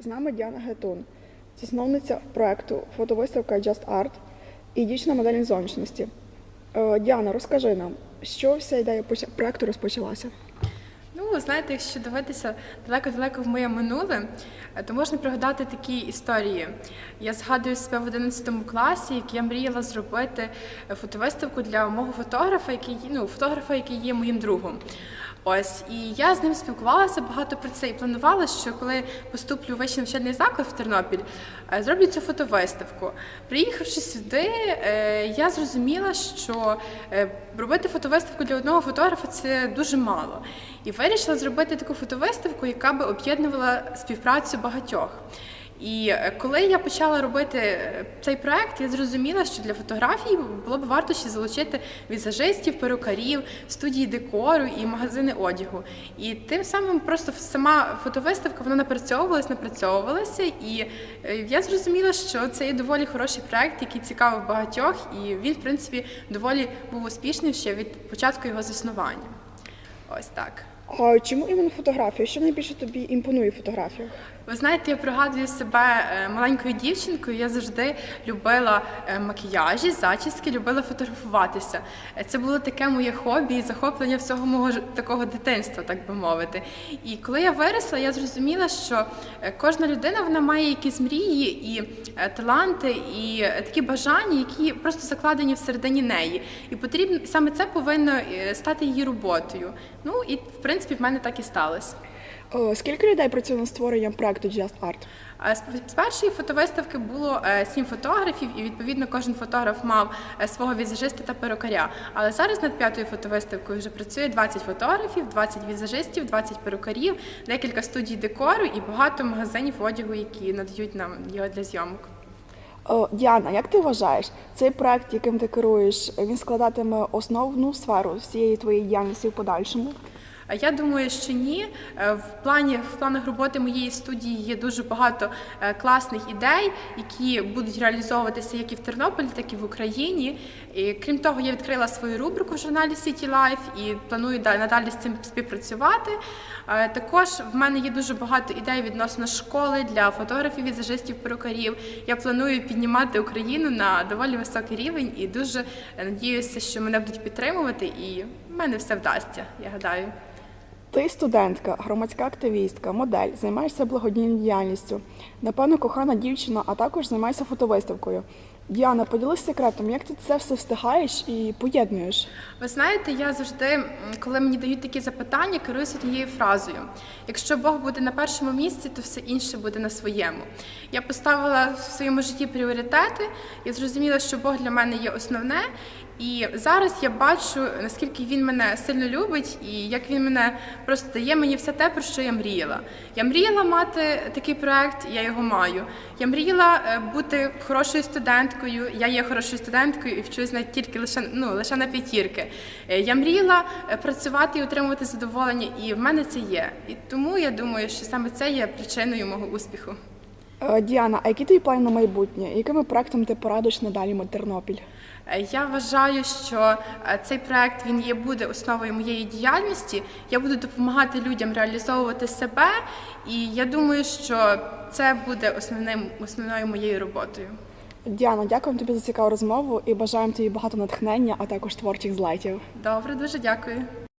З нами Діана Гетун, засновниця проекту фотовиставка Just Art і дівчина моделі зовнішності. Е, Діана, розкажи нам, що вся ідея проекту розпочалася? Ну, знаєте, якщо дивитися далеко-далеко в моє минуле, е, то можна пригадати такі історії. Я згадую себе в 11 класі, як я мріяла зробити е, фотовиставку для мого фотографа, який ну, фотографа, який є моїм другом. Ось і я з ним спілкувалася багато про це і планувала, що коли поступлю в вищий навчальний заклад в Тернопіль, е, зроблю цю фотовиставку. Приїхавши сюди, е, я зрозуміла, що е, робити фотовиставку для одного фотографа це дуже мало. І вирішила зробити таку фотовиставку, яка би об'єднувала співпрацю багатьох. І е, коли я почала робити е, цей проект, я зрозуміла, що для фотографії було б варто ще залучити візажистів, перукарів, студії декору і магазини одягу. І тим самим просто сама фотовиставка вона напрацьовувалась, напрацьовувалася, і е, я зрозуміла, що це є доволі хороший проект, який цікавив багатьох, і він, в принципі, доволі був успішним ще від початку його заснування. Ось так. А чому іменно фотографія? Що найбільше тобі імпонує в? Ви знаєте, я пригадую себе е, маленькою дівчинкою. Я завжди любила е, макіяжі, зачіски, любила фотографуватися. Е, Це було таке моє хобі і захоплення всього мого такого дитинства, так би мовити. І коли я виросла, я зрозуміла, що кожна людина вона має якісь мрії і таланти, і такі бажання, які просто закладені всередині неї. І потрібно саме це повинно стати її роботою. Ну і в принципі в мене так і сталося. Скільки людей працює над створенням проекту Just Art? Е, З першої фотовиставки було е, сім фотографів, і відповідно кожен фотограф мав е, свого візажиста та перукаря. Але зараз над п'ятою фотовиставкою вже працює 20 фотографів, 20 візажистів, 20 перукарів, декілька студій декору і багато магазинів одягу, які надають нам його для зйомок. Е, Діана, як ти вважаєш, цей проект, яким ти керуєш, він складатиме основну сферу всієї твоєї діяльності в подальшому? Я думаю, що ні. Е, В плані в планах роботи моєї студії є дуже багато е, класних ідей, які будуть реалізовуватися як і в Тернополі, так і в Україні. І, крім того, я відкрила свою рубрику в журналі City Life і планую да- надалі з цим співпрацювати. Е, Також в мене є дуже багато ідей відносно школи для фотографів, візажистів, перукарів. Я планую піднімати Україну на доволі високий рівень і дуже надіюся, що мене будуть підтримувати, і в мене все вдасться. Я гадаю. Ти студентка, громадська активістка, модель, займаєшся благодійною діяльністю. Напевно, кохана дівчина, а також займаєшся фотовиставкою. Діана, поділись секретом, як ти це все встигаєш і поєднуєш? Ви знаєте, я завжди, коли мені дають такі запитання, керуюся однією фразою: якщо Бог буде на першому місці, то все інше буде на своєму. Я поставила в своєму житті пріоритети і зрозуміла, що Бог для мене є основне. І зараз я бачу, наскільки він мене сильно любить, і як він мене просто дає мені все те, про що я мріяла. Я мріяла мати такий проект, я його маю. Я мріяла е, бути хорошою студенткою. Я є хорошою студенткою і вчусь навіть тільки лише ну лише на п'ятірки. Е, Я мріяла е, працювати і отримувати задоволення, і в мене це є. І тому я думаю, що саме це є причиною мого успіху. Е, Діана, а які твої плани на майбутнє? Якими проектами ти порадиш надалі Тернопіль? Е, Я вважаю, що е, цей проект він є буде основою моєї діяльності. Я буду допомагати людям реалізовувати себе, і я думаю, що це буде основним основною моєю роботою. Діана, дякуємо тобі за цікаву розмову і бажаємо тобі багато натхнення, а також творчих злетів. Добре, дуже дякую.